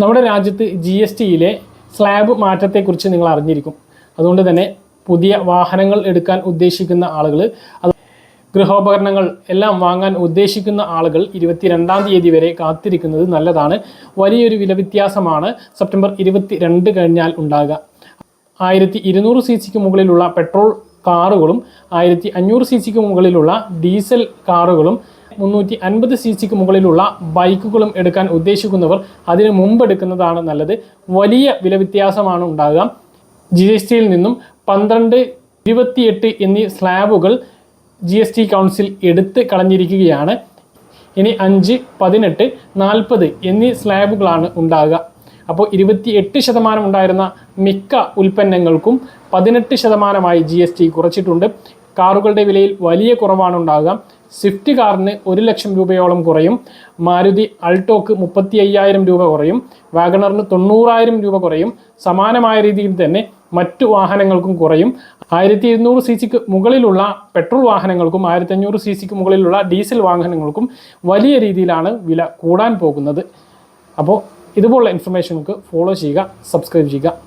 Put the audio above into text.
നമ്മുടെ രാജ്യത്ത് G S ടിയിലെ സ്ലാബ് മാറ്റത്തെക്കുറിച്ച് നിങ്ങൾ അറിഞ്ഞിരിക്കും. അതുകൊണ്ട് തന്നെ പുതിയ വാഹനങ്ങൾ എടുക്കാൻ ഉദ്ദേശിക്കുന്ന ആളുകൾ ഗൃഹോപകരണങ്ങൾ എല്ലാം വാങ്ങാൻ ഉദ്ദേശിക്കുന്ന ആളുകൾ ഇരുപത്തിരണ്ടാം തീയതി വരെ കാത്തിരിക്കുന്നത് നല്ലതാണ്. വലിയൊരു വില വ്യത്യാസമാണ് സെപ്റ്റംബർ ഇരുപത്തി രണ്ട് കഴിഞ്ഞാൽ ഉണ്ടാകുക. ആയിരത്തി ഇരുന്നൂറ് സി സിക്ക് മുകളിലുള്ള പെട്രോൾ കാറുകളും ആയിരത്തി അഞ്ഞൂറ് സി സിക്ക് മുകളിലുള്ള ഡീസൽ കാറുകളും മുന്നൂറ്റി അൻപത് സി സിക്ക് മുകളിലുള്ള ബൈക്കുകളും എടുക്കാൻ ഉദ്ദേശിക്കുന്നവർ അതിന് മുമ്പ് എടുക്കുന്നതാണ് നല്ലത്. വലിയ വില വ്യത്യാസമാണ് ഉണ്ടാകുക ജി എസ് ടിയിൽ നിന്നും പന്ത്രണ്ട് ഇരുപത്തിയെട്ട് എന്നീ സ്ലാബുകൾ ജി എസ് ടി കൗൺസിൽ എടുത്ത് കളഞ്ഞിരിക്കുകയാണ്. ഇനി അഞ്ച് പതിനെട്ട് നാൽപ്പത് എന്നീ സ്ലാബുകളാണ് ഉണ്ടാകുക അപ്പോൾ ഇരുപത്തി എട്ട് ശതമാനം ഉണ്ടായിരുന്ന മിക്ക ഉൽപ്പന്നങ്ങൾക്കും പതിനെട്ട് ശതമാനമായി ജി എസ് ടി കുറച്ചിട്ടുണ്ട്. കാറുകളുടെ വിലയിൽ വലിയ കുറവാണ് ഉണ്ടാകുക സ്വിഫ്റ്റ് കാറിന് ഒരു ലക്ഷം രൂപയോളം കുറയും. മാരുതി അൾട്ടോക്ക് മുപ്പത്തി അയ്യായിരം രൂപ കുറയും. വാഗണറിന് തൊണ്ണൂറായിരം രൂപ കുറയും. സമാനമായ രീതിയിൽ തന്നെ മറ്റു വാഹനങ്ങൾക്കും കുറയും. ആയിരത്തി ഇരുന്നൂറ് സി സിക്ക് മുകളിലുള്ള പെട്രോൾ വാഹനങ്ങൾക്കും ആയിരത്തി അഞ്ഞൂറ് സി സിക്ക് മുകളിലുള്ള ഡീസൽ വാഹനങ്ങൾക്കും വലിയ രീതിയിലാണ് വില കൂടാൻ പോകുന്നത്. അപ്പോൾ ഇതുപോലുള്ള ഇൻഫർമേഷനുകൾക്ക് ഫോളോ ചെയ്യുക സബ്സ്ക്രൈബ് ചെയ്യുക.